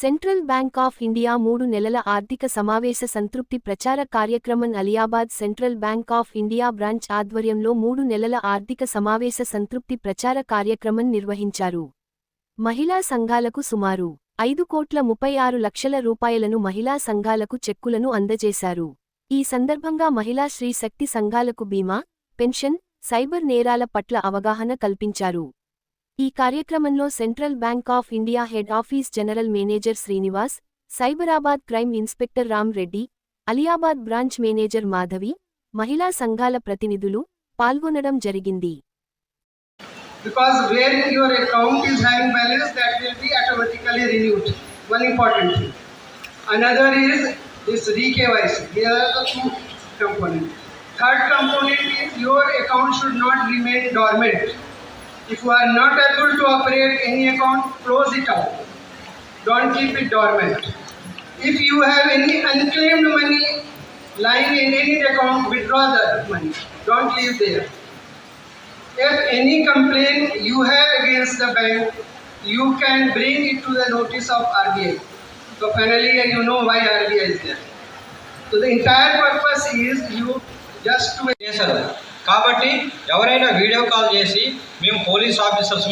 Central bank of India మూడు నెలల ఆర్థిక సమావేశ సంతృప్తి ప్రచార కార్యక్రమం Aliabad central bank of India branch ఆధ్వర్యంలో మూడు నెలల ఆర్థిక సమావేశ సంతృప్తి ప్రచార కార్యక్రమం నిర్వహించారు. మహిళా సంఘాలకు సుమారు ఐదు కోట్ల ముప్పై ఆరు లక్షల రూపాయలను మహిళా సంఘాలకు చెక్కులను అందజేశారు. ఈ సందర్భంగా మహిళా శ్రీ శక్తి సంఘాలకు బీమా పెన్షన్ సైబర్ నేరాల పట్ల అవగాహన కల్పించారు. ఈ కార్యక్రమంలో central bank of India head office general manager Srinivas Cyberabad crime inspector Ram Reddy Aliabad branch manager Madhavi మహిళా సంఘాల ప్రతినిధులు పాల్గొనడం జరిగింది. If you are not able to operate any account, close it out. Don't keep it dormant. If you have any unclaimed money lying in any account, withdraw that money. Don't leave there. If any complaint you have against the bank, you can bring it to the notice of RBI. So finally, you know why RBI is there. So the entire purpose is you just to... Yes, sir. కాబట్టి ఎవరైనా video call చేసి మేము police officers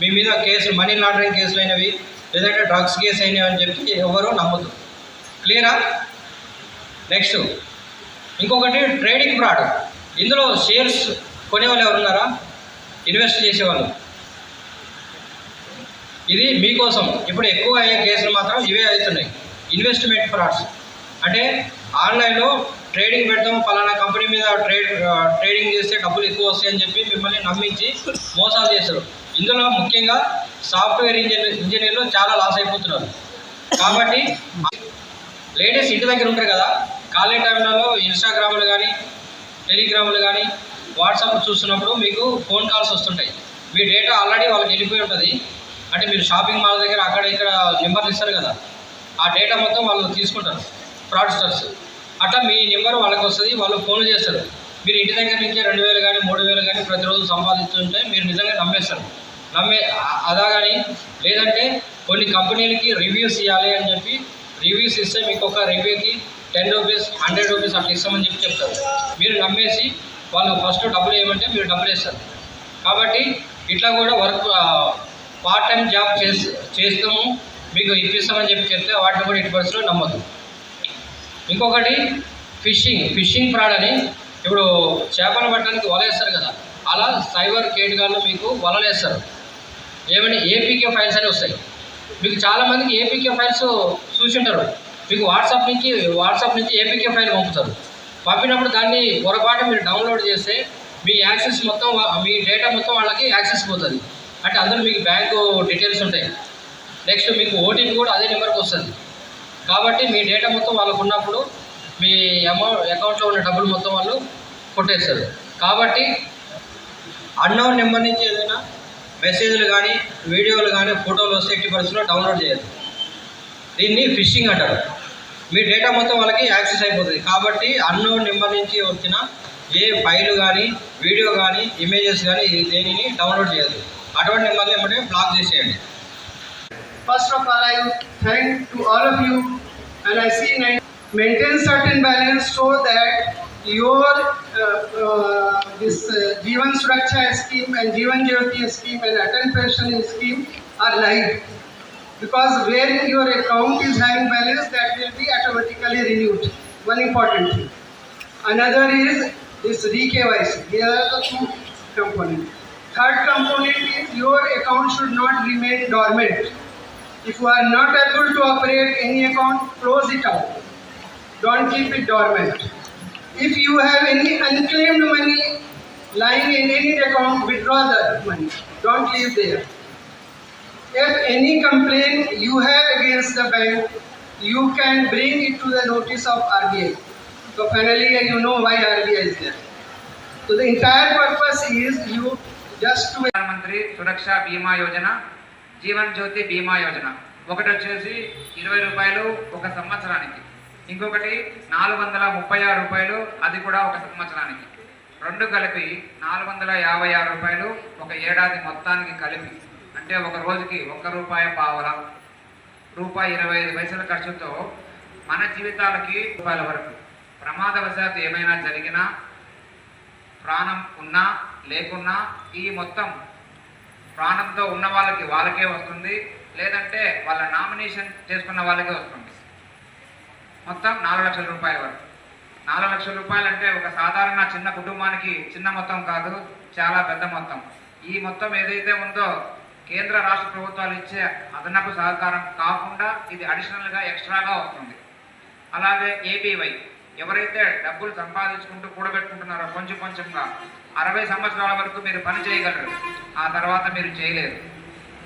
మీ మీద కేసులు money laundering కేసులు అయినవి లేదంటే drugs case అయినవి అని చెప్పి ఎవరు నమ్మదు క్లియరా? నెక్స్ట్ ఇంకొకటి ట్రేడింగ్ ఫ్రాడ్. ఇందులో షేర్స్ కొనేవాళ్ళు ఎవరున్నారా? ఇన్వెస్ట్ చేసేవాళ్ళు. ఇది మీకోసం. ఇప్పుడు ఎక్కువ అయ్యే కేసులు మాత్రం ఇవే అవుతున్నాయి. Investment frauds. అంటే ఆన్లైన్లో ట్రేడింగ్ పెడతాం ఫలానా కంపెనీ మీద ట్రేడ్ ట్రేడింగ్ చేస్తే డబ్బులు ఎక్కువ వస్తాయని చెప్పి మిమ్మల్ని నమ్మించి మోసాలు చేస్తారు. ఇందులో ముఖ్యంగా సాఫ్ట్వేర్ ఇంజనీర్ ఇంజనీర్లు చాలా లాస్ అయిపోతున్నారు. కాబట్టి లేడీస్ ఇంటి దగ్గర ఉంటారు కదా ఖాళీ టైంలలో ఇన్స్టాగ్రామ్లు కానీ టెలిగ్రామ్లు కానీ వాట్సాప్ చూస్తున్నప్పుడు మీకు ఫోన్ కాల్స్ వస్తుంటాయి. మీ డేటా ఆల్రెడీ వాళ్ళకి వెళ్ళిపోయి ఉంటుంది. అంటే మీరు షాపింగ్ మాల్ దగ్గర అక్కడ ఇక్కడ నెంబర్లు ఇస్తారు కదా ఆ డేటా మొత్తం వాళ్ళు తీసుకుంటారు ఫ్రాడ్స్టర్స్. అట్లా మీ నెంబర్ వాళ్ళకి వస్తుంది వాళ్ళు ఫోన్ చేస్తారు. మీరు ఇంటి దగ్గర నుంచే రెండు వేలు కానీ మూడు వేలు కానీ ప్రతిరోజు సంపాదిస్తుంటే మీరు నిజంగా నమ్మేస్తారు. నమ్మే అదా కానీ లేదంటే కొన్ని కంపెనీలకి రివ్యూస్ ఇవ్వాలి అని చెప్పి రివ్యూస్ ఇస్తే మీకు ఒక రివ్యూకి టెన్ రూపీస్ హండ్రెడ్ రూపీస్ అట్లా ఇస్తామని చెప్పి చెప్తారు. మీరు నమ్మేసి వాళ్ళు ఫస్ట్ డబ్బులు వేయమంటే మీరు డబ్బులు వేస్తారు. కాబట్టి ఇట్లా కూడా వర్క్ పార్ట్ టైం జాబ్ చేస్తాము మీకు ఇప్పిస్తామని చెప్పి చెప్తే వాటిని కూడా ఇటు పరిస్థితుల్లో నమ్మదు ఇంకొకటి ఫిషింగ్. ఫిషింగ్ ఫ్రాడ్ అని ఇప్పుడు చేపలు పట్టడానికి వలేస్తారు కదా. అలా సైబర్ కేటగాళ్ళు మీకు వలలేస్తారు. ఏమని? ఏపీకే ఫైల్స్ అని వస్తాయి. మీకు చాలామందికి ఏపీకే ఫైల్స్ చూసింటారు. మీకు వాట్సాప్ నుంచి వాట్సాప్ నుంచి ఏపీకే ఫైల్ పంపుతారు. పంపినప్పుడు దాన్ని పొరపాటు మీరు డౌన్లోడ్ చేస్తే మీ యాక్సెస్ మొత్తం మీ డేటా మొత్తం వాళ్ళకి యాక్సెస్ పోతుంది. అంటే అందరూ మీకు బ్యాంకు డీటెయిల్స్ ఉంటాయి. నెక్స్ట్ మీకు ఓటీపీ కూడా అదే నెంబర్కి వస్తుంది. కాబట్టి మీ డేటా మొత్తం వాళ్ళకు ఉన్నప్పుడు మీ అమౌంట్ అకౌంట్లో ఉన్న డబ్బులు మొత్తం వాళ్ళు కొట్టేస్తారు. కాబట్టి అన్నోన్ నెంబర్ నుంచి ఏదైనా మెసేజ్లు కానీ వీడియోలు కానీ ఫోటోలు వస్తే ఎట్టి పరిస్థితుల్లో డౌన్లోడ్ చేయదు దీన్ని ఫిషింగ్ అంటారు. మీ డేటా మొత్తం వాళ్ళకి యాక్సెస్ అయిపోతుంది. కాబట్టి అన్నోన్ నెంబర్ నుంచి వచ్చిన ఏ ఫైల్ కానీ వీడియో కానీ ఇమేజెస్ కానీ దేనిని డౌన్లోడ్ చేయదు అటువంటి నెంబర్లు ఏమంటే బ్లాక్ చేసేయండి. First of all I thank to all of you and I see maintain certain balance so that your uh, uh, this uh, Jeevan Suraksha scheme and Jeevan Jyoti scheme and Atal Pension scheme are live. Because where your account is having balance that will be automatically renewed. One important thing. Another is this re-KYC. Here are the two components. Third component is your account should not remain dormant if you are not able to operate any account, close it out. Don't keep it dormant. If you have any unclaimed money lying in any account, withdraw that money. Don't leave there. If any complaint you have against the bank, you can bring it to the notice of RBI. So finally, you know why RBI is there. So the entire purpose is you just to... प्रधानमंत्री జీవన్ జ్యోతి బీమా యోజన. ఒకటి వచ్చేసి ఇరవై రూపాయలు ఒక సంవత్సరానికి. ఇంకొకటి నాలుగు వందల ముప్పై ఆరు రూపాయలు అది కూడా ఒక సంవత్సరానికి. రెండు కలిపి నాలుగు వందల యాభై ఆరు రూపాయలు ఒక ఏడాది మొత్తానికి కలిపి. అంటే ఒక రోజుకి ఒక్క రూపాయి పావల రూపాయి ఇరవై ఐదు పైసల ఖర్చుతో మన జీవితాలకి రూపాయల వరకు. ప్రమాదవశాత్తు ఏమైనా జరిగినా ప్రాణం ఉన్నా లేకున్నా ఈ మొత్తం ప్రాణంతో ఉన్న వాళ్ళకి వాళ్ళకే వస్తుంది లేదంటే వాళ్ళ నామినేషన్ చేసుకున్న వాళ్ళకే వస్తుంది. మొత్తం నాలుగు లక్షల రూపాయల వరకు. నాలుగు లక్షల రూపాయలు అంటే ఒక సాధారణ చిన్న కుటుంబానికి చిన్న మొత్తం కాదు చాలా పెద్ద మొత్తం. ఈ మొత్తం ఏదైతే ఉందో కేంద్ర రాష్ట్ర ప్రభుత్వాలు ఇచ్చే అదనపు సహకారం కాకుండా ఇది అడిషనల్గా ఎక్స్ట్రాగా వస్తుంది. అలాగే ఏపీవై ఎవరైతే డబ్బులు సంపాదించుకుంటూ కూడబెట్టుకుంటున్నారో కొంచెం కొంచెంగా అరవై సంవత్సరాల వరకు మీరు పని చేయగలరు. ఆ తర్వాత మీరు చేయలేరు.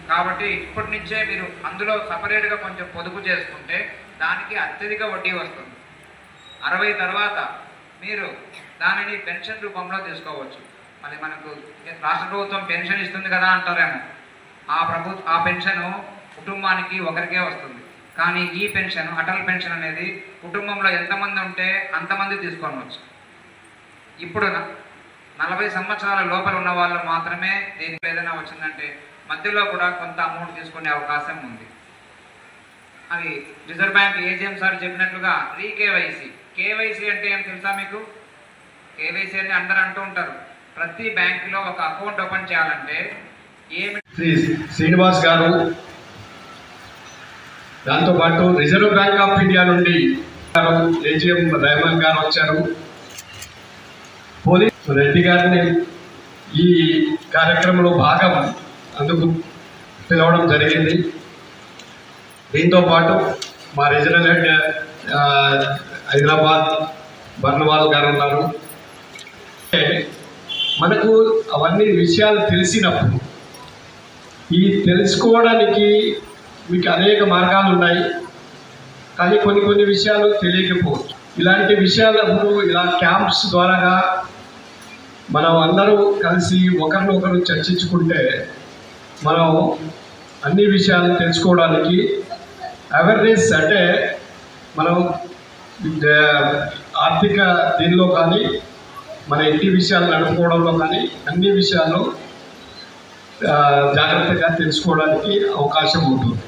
కాబట్టి ఇప్పటి నుంచే మీరు అందులో సపరేట్గా కొంచెం పొదుపు చేసుకుంటే దానికి అత్యధిక వడ్డీ వస్తుంది. అరవై తర్వాత మీరు దానిని పెన్షన్ రూపంలో తీసుకోవచ్చు. మళ్ళీ మనకు రాష్ట్ర ప్రభుత్వం పెన్షన్ ఇస్తుంది కదా అంటారేమో. ఆ ప్రభు ఆ పెన్షన్ కుటుంబానికి ఒకరికే వస్తుంది. కానీ ఈ పెన్షన్ అటల్ పెన్షన్ అనేది కుటుంబంలో ఎంతమంది ఉంటే అంతమంది తీసుకోవచ్చు ఇప్పుడు నలభై సంవత్సరాల లోపల ఉన్న వాళ్ళు మాత్రమే దీనికి ఏదైనా వచ్చిందంటే మధ్యలో కూడా కొంత అమౌంట్ తీసుకునే అవకాశం ఉంది. అది రిజర్వ్ బ్యాంక్ ఏజిఎం సార్ చెప్పినట్లుగా రీకేవైసీ. కేవైసీ కేవైసీ అంటే ఏం తెలుసా మీకు? కేవైసీ అని అందరూ అంటూ ఉంటారు. ప్రతి బ్యాంకులో ఒక అకౌంట్ ఓపెన్ చేయాలంటే ఏమి శ్రీ శ్రీనివాస్ గారు దాంతోపాటు రిజర్వ్ బ్యాంక్ ఆఫ్ ఇండియా నుండి ఏజీఎం రెహమాన్ గారు వచ్చారు. పోలీస్ రెడ్డి గారిని ఈ కార్యక్రమంలో భాగం అందుకు పిలవడం జరిగింది. దీంతో పాటు మా రీజనల్ హెడ్ హైదరాబాద్ బర్నవాల్ గారు ఉన్నారు. అంటే మనకు అవన్నీ విషయాలు తెలిసినప్పుడు ఈ తెలుసుకోవడానికి మీకు అనేక మార్గాలు ఉన్నాయి. కానీ కొన్ని కొన్ని విషయాలు తెలియకపోవచ్చు. ఇలాంటి విషయాలప్పుడు ఇలా క్యాంప్స్ ద్వారా మనం అందరూ కలిసి ఒకరినొకరు చర్చించుకుంటే మనం అన్ని విషయాలు తెలుసుకోవడానికి అవేర్నెస్ అంటే మనం ఆర్థిక దీనిలో కానీ మన ఇంటి విషయాలు నడుపుకోవడంలో కానీ అన్ని విషయాలు జాగ్రత్తగా తెలుసుకోవడానికి అవకాశం ఉంటుంది.